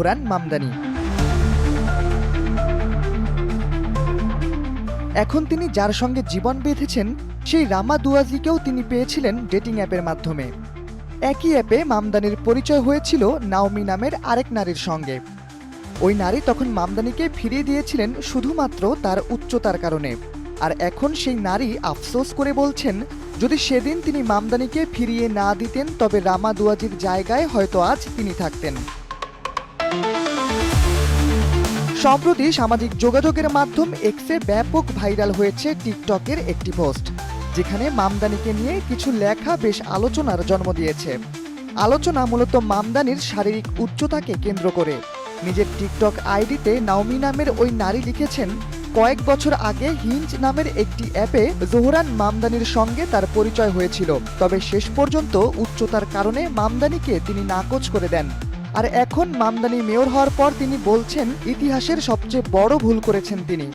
Zohran Mamdani. এখন তিনি যার সঙ্গে জীবন বেঁধেছেন, সেই রামা দুয়াজিকেও তিনি পেয়েছিলেন ডেটিং অ্যাপের মাধ্যমে। একই অ্যাপে মামদানির পরিচয় হয়েছিল নাওমি নামের আরেক নারীর সঙ্গে। ওই নারী তখন মামদানিকে ফিরিয়ে দিয়েছিলেন শুধুমাত্র তার উচ্চতার কারণে। আর এখন সেই নারী আফসোস করে বলছেন, যদি সেদিন তিনি মামদানিকে ফিরিয়ে না দিতেন, তবে রামা দুয়াজির জায়গায় হয়তো আজ তিনি থাকতেন। সম্প্রতি সামাজিক যোগাযোগের মাধ্যম এক্সে ব্যাপক ভাইরাল হয়েছে টিকটকের একটি পোস্ট, যেখানে মামদানিকে নিয়ে কিছু লেখা বেশ আলোচনার জন্ম দিয়েছে। আলোচনা মূলত মামদানির শারীরিক উচ্চতাকে কেন্দ্র করে। নিজের টিকটক আইডিতে নাওমি নামের ওই নারী লিখেছেন, কয়েক বছর আগে হিঞ্জ নামের একটি অ্যাপে জোহরান মামদানির সঙ্গে তার পরিচয় হয়েছিল। তবে শেষ পর্যন্ত উচ্চতার কারণে মামদানিকে তিনি নাকচ করে দেন। আর এখন মামদানি মেয়র হওয়ার পর তিনি বলছেন ইতিহাসের সবচেয়ে বড় ভুল করেছেন তিনি।